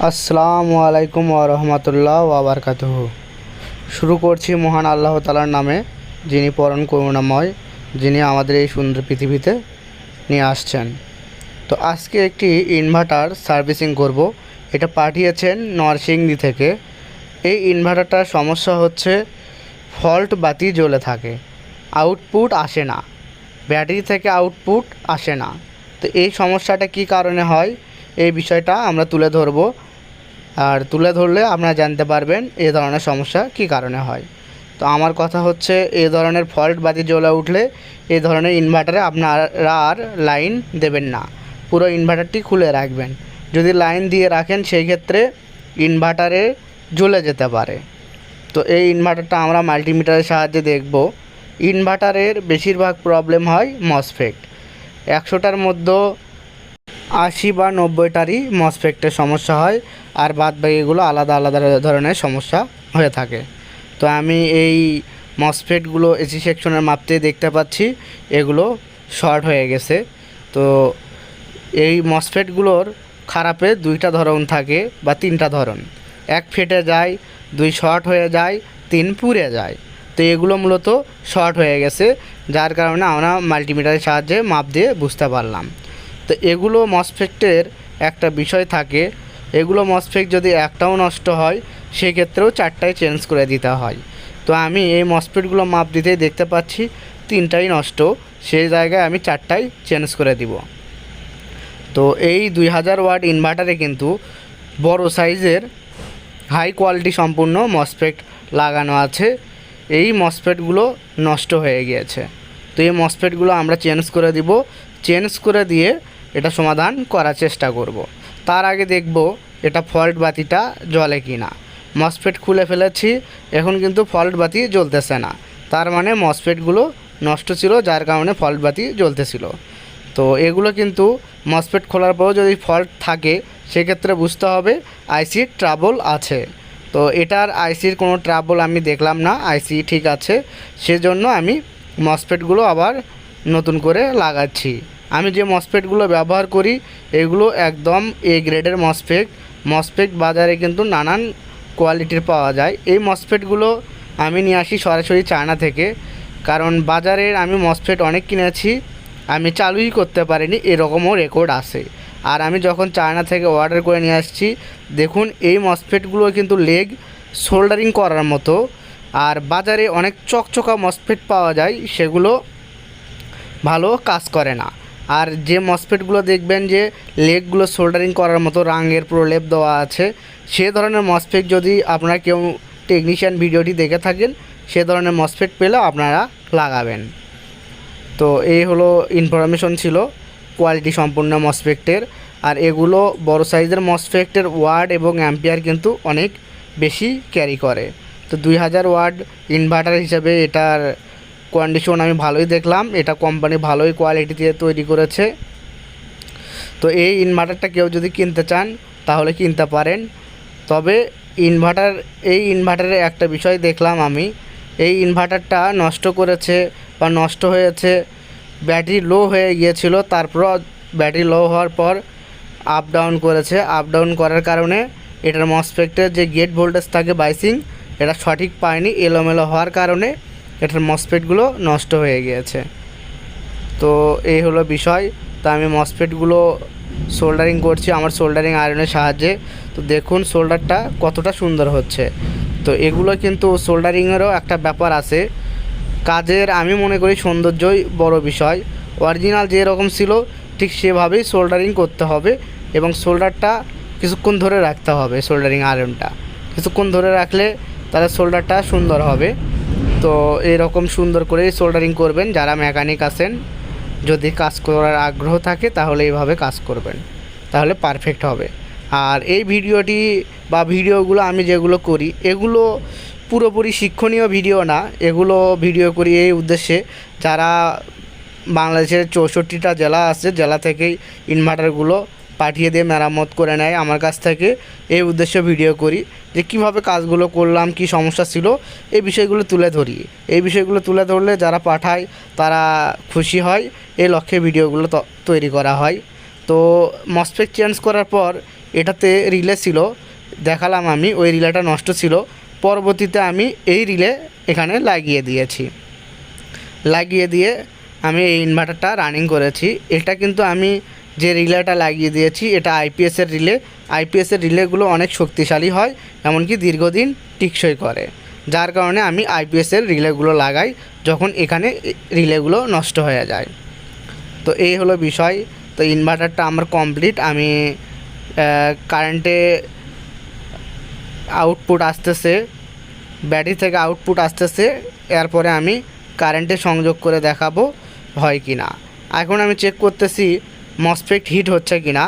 আসসালামু আলাইকুম ওরহমতুল্লাহ ওবরকাতুহ শুরু করছি মহান আল্লাহ তালার নামে, যিনি পরম করুণাময়, যিনি আমাদের এই সুন্দর পৃথিবীতে নিয়ে আসছেন। তো আজকে একটি ইনভার্টার সার্ভিসিং করব। এটা পাঠিয়েছেন নরসিংদী থেকে। এই ইনভার্টারটার সমস্যা হচ্ছে ফল্ট বাতি জ্বলে থাকে। আউটপুট আসে না। ব্যাটারি থেকে আউটপুট আসে না। তো এই সমস্যাটা কী কারণে হয়? এই বিষয়টা আমরা তুলে ধরবো। আর তুলে ধরলে আপনারা জানতে পারবেন এই ধরনের সমস্যা কী কারণে হয়। তো আমার কথা হচ্ছে এই ধরনের ফল্ট বাতি জ্বলে উঠলে এই ধরনের ইনভার্টারে আপনারা আর লাইন দেবেন না। পুরো ইনভার্টারটি খুলে রাখবেন। যদি লাইন দিয়ে রাখেন সেই ক্ষেত্রে ইনভার্টারে জ্বলে যেতে পারে। তো এই ইনভার্টারটা আমরা মাল্টিমিটারের সাহায্যে দেখব। ইনভার্টারের বেশিরভাগ প্রবলেম হয় মসফেক্ট একশোটার মধ্যে আশি বা নব্বইটারই মসফেক্টের সমস্যা হয়, আর বাদ বাকিগুলো আলাদা আলাদা ধরনের সমস্যা হয়ে থাকে। তো আমি এই মসফেটগুলো এসি সেকশনের মাপতে দেখতে পাচ্ছি, এগুলো শর্ট হয়ে গেছে। তো এই মসফেটগুলোর খারাপে দুইটা ধরন থাকে বা তিনটা ধরন। এক ফেটে যায়, দুই শর্ট হয়ে যায়, তিন পুড়ে যায়। তো এগুলো মূলত শর্ট হয়ে গেছে, যার কারণে আমরা মাল্টিমিটারের সাহায্যে মাপ দিয়ে বুঝতে পারলাম। তো এগুলো মসফেক্টের একটা বিষয় থাকে। এগুলো মসফেক্ট যদি একটাও নষ্ট হয়, সেক্ষেত্রেও চারটায় চেঞ্জ করে দিতে হয়। তো আমি এই মসফেটগুলো মাপ দিতেই দেখতে পাচ্ছি, তিনটাই নষ্ট, সেই জায়গায় আমি চারটায় চেঞ্জ করে দিব। তো এই দুই হাজার ওয়াট ইনভার্টারে কিন্তু বড় সাইজের হাই কোয়ালিটি সম্পূর্ণ মসফেট লাগানো আছে। এই মসফেটগুলো নষ্ট হয়ে গিয়েছে। তো এই মসফেটগুলো আমরা চেঞ্জ করে দিব। চেঞ্জ করে দিয়ে এটা সমাধান করার চেষ্টা করব। তার আগে দেখব এটা ফল্ট বাতিটা জ্বলে কি না মসফেট খুলে ফেলেছি, এখন কিন্তু ফল্ট বাতি জ্বলতেছে না। তার মানে মসফেটগুলো নষ্ট ছিল, যার কারণে ফল্ট বাতি জ্বলতেছিল। তো এগুলো কিন্তু মসফেট খোলার পরেও যদি ফল্ট থাকে, সেক্ষেত্রে বুঝতে হবে আইসির ট্রাবল আছে। তো এটার আইসির কোনো ট্রাবল আমি দেখলাম না আইসি ঠিক আছে। সেজন্য আমি মসফেটগুলো আবার নতুন করে লাগাচ্ছি। আমি যে মসফেটগুলো ব্যবহার করি, এগুলো একদম এ গ্রেডের মসফেট মসফেট বাজারে কিন্তু নানান কোয়ালিটির পাওয়া যায়। এই মসফেটগুলো আমি নিয়ে আসি সরাসরি চায়না থেকে। কারণ বাজারের আমি মসফেট অনেক কিনেছি, আমি চালুই করতে পারিনি, এরকমও রেকর্ড আছে। আর আমি যখন চায়না থেকে অর্ডার করে নিয়ে আসছি, দেখুন এই মসফেটগুলো কিন্তু লেগ সোল্ডারিং করার মতো। আর বাজারে অনেক চকচকা মসফেট পাওয়া যায়, সেগুলো ভালো কাজ করে না। আর যে মসফেটগুলো দেখবেন যে লেগগুলো সোল্ডারিং করার মতো রাঙের প্রলেপ দেওয়া আছে, সে ধরনের মসফেট যদি আপনারা কেউ টেকনিশিয়ান ভিডিওটি দেখে থাকেন, সে ধরনের মসফেট পেলে আপনারা লাগাবেন। তো এই হলো ইনফরমেশন ছিল কোয়ালিটি সম্পূর্ণ মসফেক্টের আর এগুলো বড় সাইজের মসফেক্টের ওয়ার্ড এবং অ্যাম্পিয়ার কিন্তু অনেক বেশি ক্যারি করে। তো দুই হাজার ওয়ার্ড ইনভার্টার হিসাবে এটার কন্ডিশন আমি ভালোই দেখলাম। এটা কোম্পানি ভালোই কোয়ালিটি দিয়ে তৈরি করেছে। তো এই ইনভার্টারটা কেউ যদি কিনতে চান, তাহলে কিনতে পারেন। তবে ইনভার্টার এই ইনভার্টারে একটা বিষয় দেখলাম আমি। এই ইনভার্টারটা নষ্ট করেছে বা নষ্ট হয়েছে ব্যাটারি লো হয়ে গিয়েছিল তারপর ব্যাটারি লো হওয়ার পর আপ ডাউন করেছে। আপ ডাউন করার কারণে এটার মসফেক্টের যে গেট ভোল্টেজ থাকে বাইসিং এটা সঠিক পায়নি, এলোমেলো হওয়ার কারণে। এটার মসফেটগুলো নষ্ট হয়ে গিয়েছে। তো এই হলো বিষয়। তা আমি মসফেটগুলো সোল্ডারিং করছি, আমার সোল্ডারিং আয়রনের সাহায্যে। তো দেখুন সোল্ডারটা কতটা সুন্দর হচ্ছে। তো এগুলো কিন্তু সোল্ডারিংয়েরও একটা ব্যাপার আছে। কাজের আমি মনে করি সৌন্দর্যই বড় বিষয়। অরিজিনাল যেরকম ছিল, ঠিক সেভাবেই সোল্ডারিং করতে হবে এবং সোল্ডারটা কিছুক্ষণ ধরে রাখতে হবে সোল্ডারিং আয়রনটা কিছুক্ষণ ধরে রাখলে তাহলে সোল্ডারটা সুন্দর হবে। তো এরকম সুন্দর করেই সোল্ডারিং করবেন। যারা মেকানিক আছেন, যদি কাজ করার আগ্রহ থাকে, তাহলে এইভাবে কাজ করবেন। তাহলে পারফেক্ট হবে। আর এই ভিডিওটি বা ভিডিওগুলো আমি যেগুলো করি, এগুলো পুরোপুরি শিক্ষণীয় ভিডিও না। এগুলো ভিডিও করি এই উদ্দেশ্যে, যারা বাংলাদেশের চৌষট্টিটা জেলা আছে, জেলা থেকেই ইনভার্টারগুলো পাঠিয়ে দিয়ে মেরামত করে নেয় আমার কাছ থেকে। এই উদ্দেশ্যে ভিডিও করি যে কীভাবে কাজগুলো করলাম, কি সমস্যা ছিল, এই বিষয়গুলো তুলে ধরি। এই বিষয়গুলো তুলে ধরলে যারা পাঠায় তারা খুশি হয়, এই লক্ষ্যে ভিডিওগুলো তৈরি করা হয়। তো মসফেক চেঞ্জ করার পর এটাতে রিলে ছিল, দেখালাম আমি, ওই রিলেটা নষ্ট ছিল। পরবর্তীতে আমি এই রিলে এখানে লাগিয়ে দিয়েছি। লাগিয়ে দিয়ে আমি এই ইনভার্টারটা রানিং করেছি। এটা কিন্তু আমি যে রিলেটা লাগিয়ে দিয়েছি, এটা আইপিএসের রিলে। আইপিএসের রিলেগুলো অনেক শক্তিশালী হয়, এমনকি দীর্ঘদিন টিকসই করে। যার কারণে আমি আইপিএসের রিলেগুলো লাগাই, যখন এখানে রিলেগুলো নষ্ট হয়ে যায়। তো এই হলো বিষয়। তো ইনভার্টারটা আমার কমপ্লিট আমি কারেন্টে আউটপুট আসতেছে ব্যাটারি থেকে আউটপুট আসতেছে, এরপরে আমি কারেন্টে সংযোগ করে দেখাবো, হয় কি না এখন আমি চেক করতেছি মসফেট হিট হচ্ছে কি না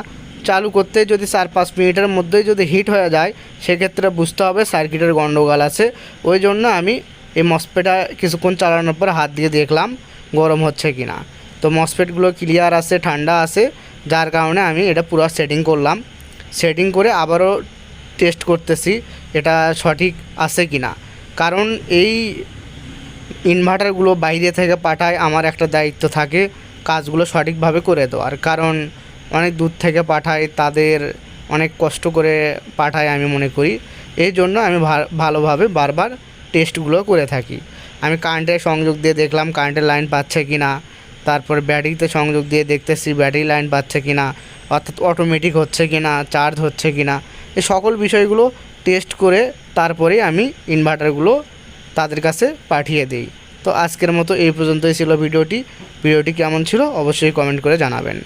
চালু করতে যদি চার পাঁচ মিনিটের মধ্যেই যদি হিট হয়ে যায়, সেক্ষেত্রে বুঝতে হবে সার্কিটের গণ্ডগোল আছে। ওই জন্য আমি এই মসফেটটা কিছুক্ষণ চালানোর পর হাত দিয়ে দেখলাম গরম হচ্ছে কি না তো মসফেটগুলো ক্লিয়ার আছে, ঠান্ডা আছে, যার কারণে আমি এটা পুরো সেটিং করলাম। সেটিং করে আবারও টেস্ট করতেছি এটা সঠিক আছে কি না কারণ এই ইনভার্টারগুলো বাইরে থেকে পাঠায়, আমার একটা দায়িত্ব থাকে। কাজগুলো সঠিকভাবে করে দেওয়ার কারণ অনেক দূর থেকে পাঠায়, তাদের অনেক কষ্ট করে পাঠায় আমি মনে করি। এই জন্য আমি ভালোভাবে বারবার টেস্টগুলো করে থাকি। আমি কারেন্টের সংযোগ দিয়ে দেখলাম কারেন্টের লাইন পাচ্ছে কি না। তারপর ব্যাটারিতে সংযোগ দিয়ে দেখতেছি ব্যাটারি লাইন পাচ্ছে কি না। অর্থাৎ অটোমেটিক হচ্ছে কি না চার্জ হচ্ছে কি না। এই সকল বিষয়গুলো টেস্ট করে তারপরে আমি ইনভার্টারগুলো তাদের কাছে পাঠিয়ে দিই। তো আজকের মতো এই পর্যন্তই ছিল ভিডিওটি। ভিডিওটি কেমন ছিল অবশ্যই কমেন্ট করে জানাবেন।